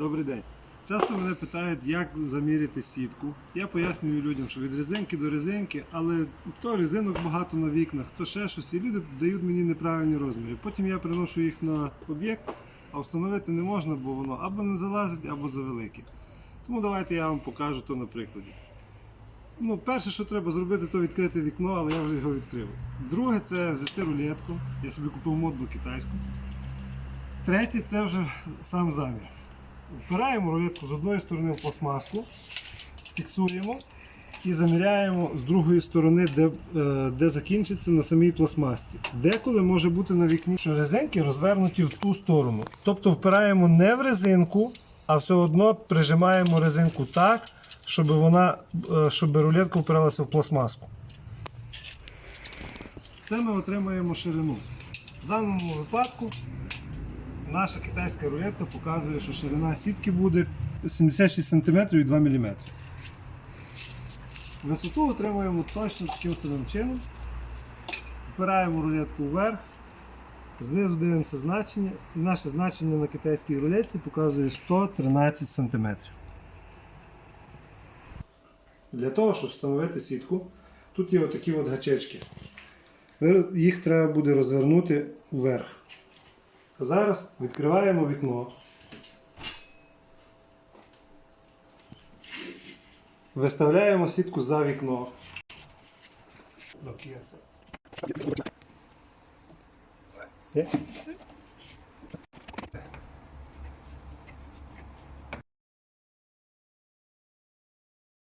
Добрий день. Часто мене питають, як заміряти сітку. Я пояснюю людям, що від резинки до резинки, але то резинок багато на вікнах, то ще щось, і люди дають мені неправильні розміри. Потім я приношу їх на об'єкт, а встановити не можна, бо воно або не залазить, або завелике. Тому давайте я вам покажу то на прикладі. Ну, перше, що треба зробити, то відкрити вікно, але я вже його відкрив. Друге, це взяти рулетку. Я собі купив модну китайську. Третє це вже сам замір. Впираємо рулетку з одної сторони в пластмаску, фіксуємо і заміряємо з другої сторони, де, е, де закінчиться на самій пластмасці. Деколи може бути на вікні, що резинки розвернуті в ту сторону. Тобто впираємо не в резинку, а все одно прижимаємо резинку так, щоб вона, е, щоб рулетка впиралася в пластмаску. Це ми отримаємо ширину. В даному випадку наша китайська рулетка показує, що ширина сітки буде 76 см і 2 мм. Висоту отримуємо точно таким самим чином. Впираємо рулетку вверх, знизу дивимося значення, і наше значення на китайській рулетці показує 113 см. Для того, щоб встановити сітку, тут є отакі от гачечки. Їх треба буде розвернути вверх. Зараз відкриваємо вікно. Виставляємо сітку за вікно. Є?